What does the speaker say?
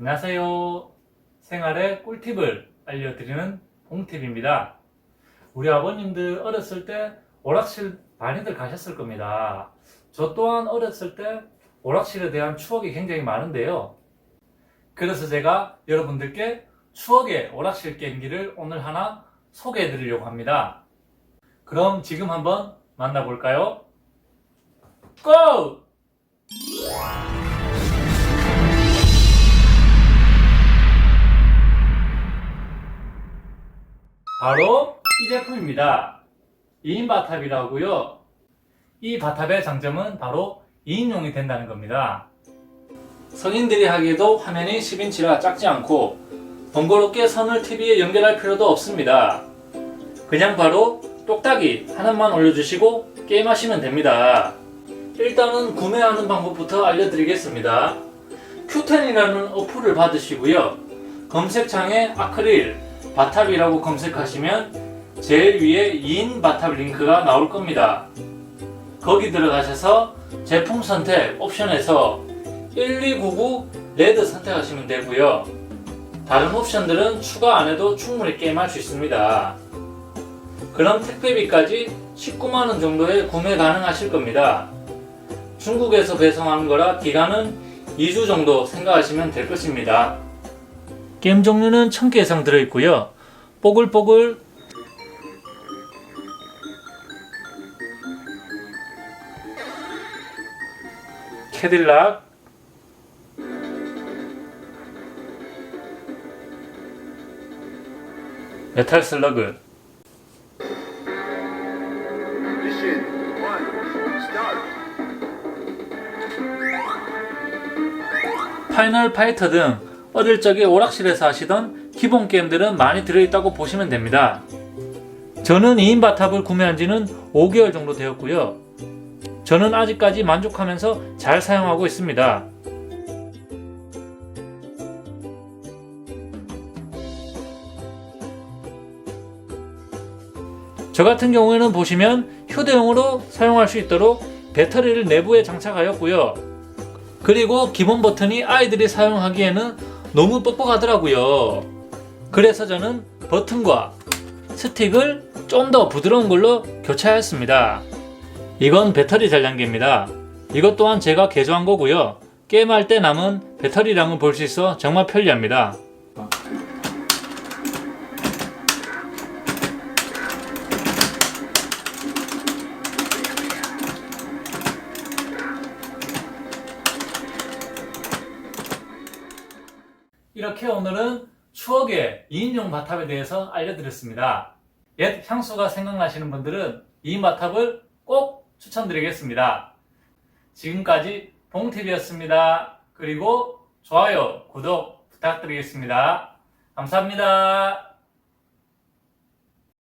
안녕하세요. 생활의 꿀팁을 알려드리는 봉팁입니다. 우리 아버님들 어렸을 때 오락실 많이들 가셨을 겁니다. 저 또한 어렸을 때 오락실에 대한 추억이 굉장히 많은데요. 그래서 제가 여러분들께 추억의 오락실 게임기를 오늘 하나 소개해 드리려고 합니다. 그럼 지금 한번 만나볼까요? 고! 바로 이 제품입니다. 2인 바탑이라고요. 이 바탑의 장점은 바로 2인용이 된다는 겁니다. 성인들이 하기에도 화면이 10인치라 작지 않고 번거롭게 선을 TV에 연결할 필요도 없습니다. 그냥 바로 똑딱이 하나만 올려주시고 게임하시면 됩니다. 일단은 구매하는 방법부터 알려드리겠습니다. Q10이라는 어플을 받으시고요. 검색창에 아크릴, 바탑이라고 검색하시면 제일 위에 2인 바탑 링크가 나올 겁니다. 거기 들어가셔서 제품 선택 옵션에서 1299 레드 선택하시면 되고요. 다른 옵션들은 추가 안 해도 충분히 게임할 수 있습니다. 그럼 택배비까지 19만원 정도에 구매 가능하실 겁니다. 중국에서 배송하는 거라 기간은 2주 정도 생각하시면 될 것입니다. 게임 종류는 1000개 이상 들어있고요. 뽀글뽀글 캐딜락 메탈 슬러그. 파이널 파이터 등 어릴 적에 오락실에서 하시던 기본 게임들은 많이 들어있다고 보시면 됩니다. 저는 2인 바탑을 구매한 지는 5개월 정도 되었고요. 저는 아직까지 만족하면서 잘 사용하고 있습니다. 저 같은 경우에는 보시면 휴대용으로 사용할 수 있도록 배터리를 내부에 장착하였고요. 그리고 기본 버튼이 아이들이 사용하기에는 너무 뻑뻑하더라고요. 그래서 저는 버튼과 스틱을 좀 더 부드러운 걸로 교체하였습니다. 이건 배터리 전량기입니다. 이것 또한 제가 개조한 거고요. 게임할 때 남은 배터리량을 볼 수 있어 정말 편리합니다. 이렇게 오늘은 추억의 2인용 바탑에 대해서 알려드렸습니다. 옛 향수가 생각나시는 분들은 2인 바탑을 꼭 추천드리겠습니다. 지금까지 봉TV였습니다. 그리고 좋아요, 구독 부탁드리겠습니다. 감사합니다.